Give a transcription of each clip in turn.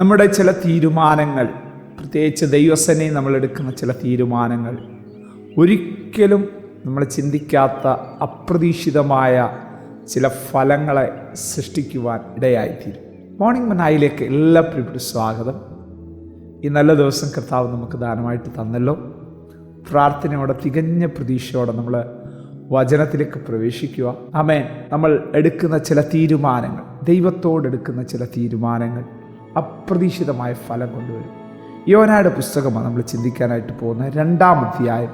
നമ്മുടെ ചില തീരുമാനങ്ങൾ പ്രത്യേകിച്ച് ദൈവസേനയിൽ നമ്മൾ എടുക്കുന്ന ചില തീരുമാനങ്ങൾ ഒരിക്കലും നമ്മൾ ചിന്തിക്കാത്ത അപ്രതീക്ഷിതമായ ചില ഫലങ്ങളെ സൃഷ്ടിക്കുവാൻ ഇടയായിത്തീരും. മോർണിംഗ് മനായിലേക്ക് എല്ലാ പ്രിയപ്പെട്ട സ്വാഗതം. ഈ നല്ല ദിവസം കർത്താവ് നമുക്ക് ദാനമായിട്ട് തന്നല്ലോ. പ്രാർത്ഥനയോടെ തികഞ്ഞ പ്രതീക്ഷയോടെ നമ്മൾ വചനത്തിലേക്ക് പ്രവേശിക്കുക. ആമേൻ നമ്മൾ എടുക്കുന്ന ചില തീരുമാനങ്ങൾ ദൈവത്തോടെടുക്കുന്ന ചില തീരുമാനങ്ങൾ അപ്രതീക്ഷിതമായ ഫലം കൊണ്ടുവരും. യോനായുടെ പുസ്തകമാണ് നമ്മൾ ചിന്തിക്കാനായിട്ട് പോകുന്ന രണ്ടാം അധ്യായം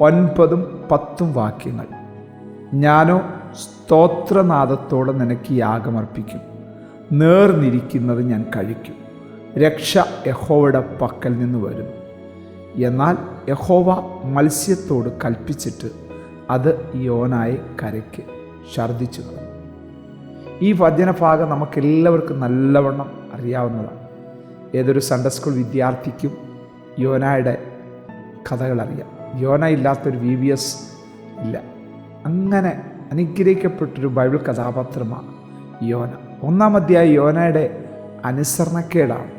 ഒൻപതും പത്തും വാക്യങ്ങൾ. ഞാനോ സ്തോത്രനാദത്തോടെ നിനക്ക് യാഗമർപ്പിക്കും നേർന്നിരിക്കുന്നത് ഞാൻ കഴിക്കും. രക്ഷ യഹോവയുടെ പക്കൽ നിന്ന് വരും. എന്നാൽ യഹോവ മത്സ്യത്തോട് കൽപ്പിച്ചിട്ട് അത് യോനായെ കരയ്ക്ക് ഛർദ്ദിച്ചു ഈ വചനഭാഗം നമുക്കെല്ലാവർക്കും നല്ലവണ്ണം അറിയാവുന്നതാണ്. ഏതൊരു സൺഡേ സ്കൂൾ വിദ്യാർത്ഥിക്കും യോനായുടെ കഥകൾ അറിയാം. യോന ഇല്ലാത്തൊരു വി വി എസ് ഇല്ല. അങ്ങനെ അനുഗ്രഹിക്കപ്പെട്ടൊരു ബൈബിൾ കഥാപാത്രമാണ് യോന. ഒന്നാം യോനയുടെ അനുസരണക്കേടാണ്.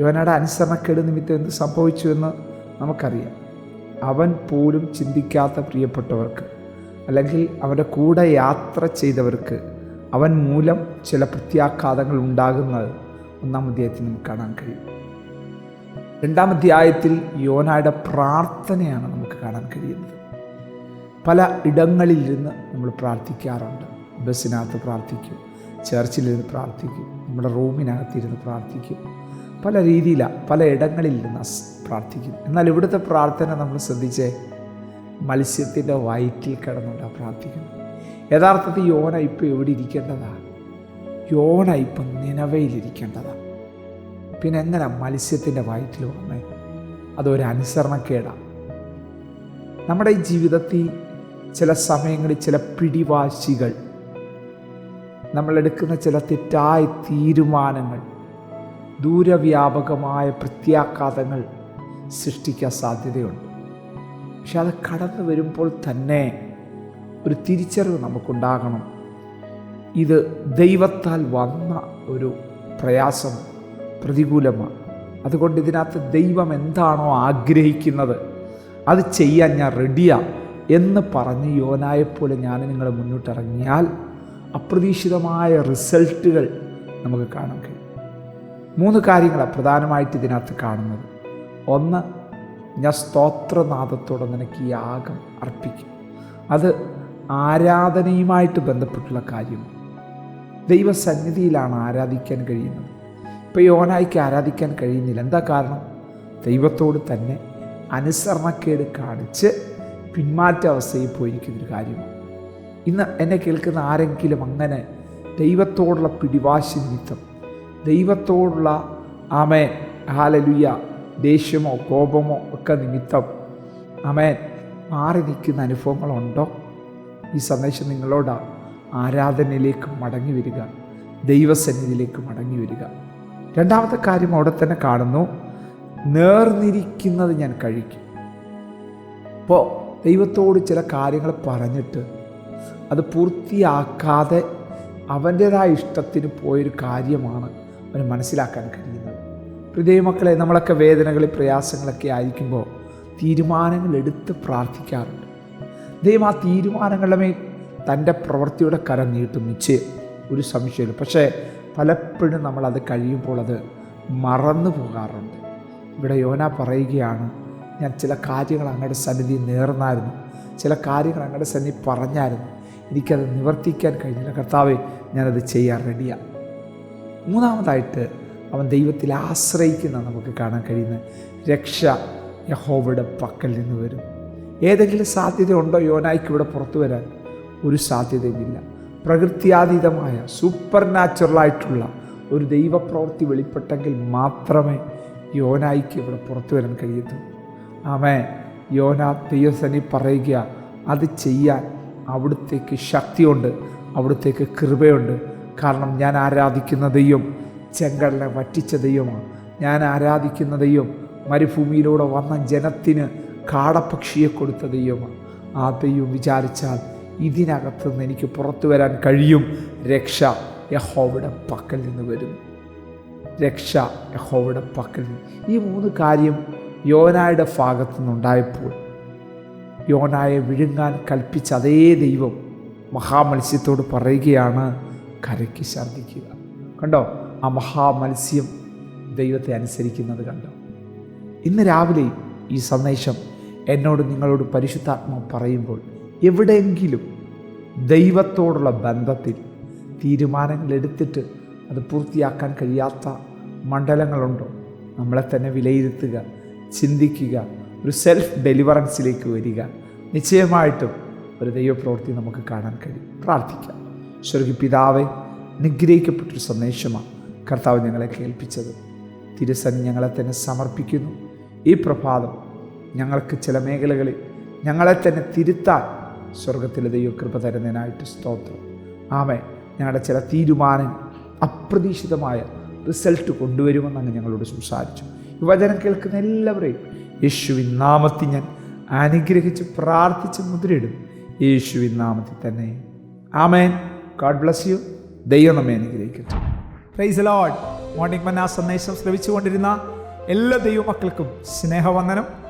യോനയുടെ അനുസരണക്കേട് നിമിത്തം എന്ത് സംഭവിച്ചു എന്ന് നമുക്കറിയാം. അവൻ പോലും ചിന്തിക്കാത്ത പ്രിയപ്പെട്ടവർക്ക് അല്ലെങ്കിൽ അവന്റെ കൂടെ യാത്ര ചെയ്തവർക്ക് അവൻ മൂലം ചില പ്രത്യാഘാതങ്ങൾ ഉണ്ടാകുന്നത് ഒന്നാം അധ്യായത്തിൽ നമുക്ക് കാണാൻ കഴിയും. രണ്ടാം അധ്യായത്തിൽ യോനായുടെ പ്രാർത്ഥനയാണ് നമുക്ക് കാണാൻ കഴിയുന്നത്. പല ഇടങ്ങളിലിരുന്ന് നമ്മൾ പ്രാർത്ഥിക്കാറുണ്ട്. ബസ്സിനകത്ത് പ്രാർത്ഥിക്കും ചർച്ചിലിരുന്ന് പ്രാർത്ഥിക്കും നമ്മുടെ റൂമിനകത്തിരുന്ന് പ്രാർത്ഥിക്കും. പല രീതിയിലാണ് പല സ് പ്രാർത്ഥിക്കും. എന്നാൽ ഇവിടുത്തെ പ്രാർത്ഥന നമ്മൾ ശ്രദ്ധിച്ചേ മത്സ്യത്തിന്റെ വയറ്റിൽ കിടന്നുകൊണ്ടാണ് പ്രാർത്ഥിക്കുന്നത്. യഥാർത്ഥത്തിൽ യോന ഇപ്പം എവിടെ ഇരിക്കേണ്ടതാണ് യോന ഇപ്പം നിലവയിലിരിക്കേണ്ടതാണ് പിന്നെ എങ്ങനെ മത്സ്യത്തിന്റെ വയറ്റിൽ വന്നേ? അതൊരു അനുസരണക്കേടാണ് നമ്മുടെ ഈ ജീവിതത്തിൽ ചില സമയങ്ങളിൽ ചില പിടിവാശികൾ നമ്മളെടുക്കുന്ന ചില തെറ്റായ തീരുമാനങ്ങൾ ദൂരവ്യാപകമായ പ്രത്യാഘാതങ്ങൾ സൃഷ്ടിക്കാൻ സാധ്യതയുണ്ട്. പക്ഷെ അത് കടന്നു വരുമ്പോൾ തന്നെ ഒരു തിരിച്ചറിവ് നമുക്കുണ്ടാകണം. ഇത് ദൈവത്താൽ വന്ന ഒരു പ്രയാസം പ്രതികൂലമാണ്. അതുകൊണ്ട് ഇതിനകത്ത് ദൈവം എന്താണോ ആഗ്രഹിക്കുന്നത് അത് ചെയ്യാൻ ഞാൻ റെഡിയാണ് എന്ന് പറഞ്ഞ് യോനായെപ്പോലെ ഞാൻ നിങ്ങൾ മുന്നോട്ടിറങ്ങിയാൽ അപ്രതീക്ഷിതമായ റിസൾട്ടുകൾ നമുക്ക് കാണാൻ കഴിയും. മൂന്ന് കാര്യങ്ങളാണ് പ്രധാനമായിട്ട് ഇതിനകത്ത് കാണുന്നത്. ഒന്ന് ഞാൻ സ്തോത്രനാഥത്തോടെ നിനക്ക് യാഗം അർപ്പിക്കും. അത് ആരാധനയുമായിട്ട് ബന്ധപ്പെട്ടുള്ള കാര്യം. ദൈവസന്നിധിയിലാണ് ആരാധിക്കാൻ കഴിയുന്നത്. ഇപ്പോൾ യോനായിക്ക് ആരാധിക്കാൻ കഴിയുന്നില്ല. എന്താ കാരണം? ദൈവത്തോട് തന്നെ അനുസരണക്കേട് കാണിച്ച് പിന്മാറ്റ അവസ്ഥയിൽ പോയിരിക്കുന്നൊരു കാര്യമാണ്. ഇന്ന് എന്നെ കേൾക്കുന്ന ആരെങ്കിലും അങ്ങനെ ദൈവത്തോടുള്ള പിടിവാശി നിമിത്തം ദൈവത്തോടുള്ള ആമേൻ ഹാലലുയ ദേഷ്യമോ കോപമോ ഒക്കെ നിമിത്തം ആമേൻ മാറി നിൽക്കുന്ന അനുഭവങ്ങളുണ്ടോ? ഈ സന്ദേശം നിങ്ങളോട് ആരാധനയിലേക്ക് മടങ്ങി വരിക ദൈവസന്നിധിയിലേക്ക് മടങ്ങി വരിക. രണ്ടാമത്തെ കാര്യം അവിടെ തന്നെ കാണുന്നു നേർന്നിരിക്കുന്നത് ഞാൻ കഴിക്കും. അപ്പോൾ ദൈവത്തോട് ചില കാര്യങ്ങൾ പറഞ്ഞിട്ട് അത് പൂർത്തിയാക്കാതെ അവന്റേതായ ഇഷ്ടത്തിന് പോയൊരു കാര്യമാണ് അവന് മനസ്സിലാക്കാൻ കഴിയുന്നത്. ഹൃദയമക്കളെ നമ്മളൊക്കെ വേദനകളിൽ പ്രയാസങ്ങളൊക്കെ ആയിരിക്കുമ്പോൾ തീരുമാനങ്ങൾ എടുത്ത് പ്രാർത്ഥിക്കാറുണ്ട്. ദൈവം ആ തീരുമാനങ്ങളുടെ തന്റെ പ്രവൃത്തിയുടെ കരം നീട്ടും. നിശ്ചയം. ഒരു സംശയമില്ല. പക്ഷേ പലപ്പോഴും നമ്മൾ അത് കഴിയുമ്പോൾ അത് മറന്നു പോകാറുണ്ട്. ഇവിടെ യോന പറയുകയാണ് ഞാൻ ചില കാര്യങ്ങൾ അങ്ങയുടെ സന്നിധി നേർന്നായിരുന്നു. ചില കാര്യങ്ങൾ അങ്ങയുടെ സന്നിധി പറഞ്ഞായിരുന്നു. എനിക്കത് നിവർത്തിക്കാൻ കഴിഞ്ഞില്ല. കർത്താവെ ഞാനത് ചെയ്യാൻ റെഡിയാണ് മൂന്നാമതായിട്ട് അവൻ ദൈവത്തിൽ ആശ്രയിക്കുന്ന നമുക്ക് കാണാൻ കഴിയുന്ന രക്ഷ യഹോവയുടെ പക്കൽ നിന്ന് വരും. ഏതെങ്കിലും സാധ്യതയുണ്ടോ? യോനായ്ക്ക് ഇവിടെ പുറത്തു വരാൻ ഒരു സാധ്യതയുമില്ല. പ്രകൃത്യാതീതമായ സൂപ്പർ നാച്ചുറലായിട്ടുള്ള ഒരു ദൈവപ്രവൃത്തി വെളിപ്പെട്ടെങ്കിൽ മാത്രമേ യോനായിക്ക് ഇവിടെ പുറത്തു വരാൻ കഴിയത്തുള്ളൂ. ആമേ യോന ദൈവസനി പറയുക അത് ചെയ്യാൻ അവിടുത്തേക്ക് ശക്തിയുണ്ട് അവിടുത്തേക്ക് കൃപയുണ്ട്. കാരണം ഞാൻ ആരാധിക്കുന്ന ദൈവം ചെങ്കടലിനെ വറ്റിച്ച ദൈവമാണ്. ഞാൻ ആരാധിക്കുന്ന ദൈവം മരുഭൂമിയിലൂടെ വന്ന ജനത്തിന് കാടപ്പക്ഷിയെ കൊടുത്ത ദൈവമാണ് ആ ദൈവം വിചാരിച്ചാൽ ഇതിനകത്തുനിന്ന് എനിക്ക് പുറത്തു വരാൻ കഴിയും. രക്ഷ യഹോവയുടെ പക്കൽ നിന്ന് വരുന്നു രക്ഷ യഹോവയുടെ പക്കൽ നിന്ന്. ഈ മൂന്ന് കാര്യം യോനായുടെ ഭാഗത്തു നിന്നുണ്ടായപ്പോൾ യോനായെ വിഴുങ്ങാൻ കൽപ്പിച്ച അതേ ദൈവം മഹാമത്സ്യത്തോട് പറയുകയാണ് കരയ്ക്ക് ഛർദ്ദിക്കുക. കണ്ടോ? ആ മഹാമത്സ്യം ദൈവത്തെ അനുസരിക്കുന്നത് കണ്ടോ? ഇന്ന് രാവിലെ ഈ സന്ദേശം എന്നോട് നിങ്ങളോട് പരിശുദ്ധാത്മ പറയുമ്പോൾ എവിടെയെങ്കിലും ദൈവത്തോടുള്ള ബന്ധത്തിൽ തീരുമാനങ്ങൾ എടുത്തിട്ട് അത് പൂർത്തിയാക്കാൻ കഴിയാത്ത മണ്ഡലങ്ങളുണ്ടോ? നമ്മളെ തന്നെ വിലയിരുത്തുക ചിന്തിക്കുക ഒരു സെൽഫ് ഡെലിവറൻസിലേക്ക് വരിക. നിശ്ചയമായിട്ടും ഒരു ദൈവപ്രവൃത്തി നമുക്ക് കാണാൻ കഴിയും. പ്രാർത്ഥിക്കാം. സ്വർഗി പിതാവെ നിഗ്രഹിക്കപ്പെട്ടൊരു സന്ദേശമാണ് കർത്താവ് ഞങ്ങളെ കേൾപ്പിച്ചത്. തിരുസൻ ഞങ്ങളെ തന്നെ സമർപ്പിക്കുന്നു. ഈ പ്രഭാതം ഞങ്ങൾക്ക് ചില മേഖലകളിൽ ഞങ്ങളെ തന്നെ തിരുത്താൻ സ്വർഗത്തിലെ ദൈവകൃപ തരുന്നതിനായിട്ട് സ്തോത്രം. ആമേ ഞങ്ങളുടെ ചില തീരുമാനങ്ങൾ അപ്രതീക്ഷിതമായ റിസൾട്ട് കൊണ്ടുവരുമെന്നാണ് ഞങ്ങളോട് സംസാരിച്ചു. യുവജനം കേൾക്കുന്ന എല്ലാവരെയും യേശുവിൻ നാമത്തിൽ ഞാൻ അനുഗ്രഹിച്ച് പ്രാർത്ഥിച്ച് മുദ്രയിടും. യേശുവിൻ നാമത്തിൽ തന്നെ. ആമേൻ. ഗാഡ് ബ്ലസ് യു ദൈവം നമ്മെ അനുഗ്രഹിക്കട്ടെ. പ്രൈസ് ലോഡ് മോർണിംഗ് മന്ന സന്ദേശം ശ്രവിച്ചുകൊണ്ടിരുന്ന എല്ലാ ദൈവമക്കൾക്കും സ്നേഹവന്ദനം.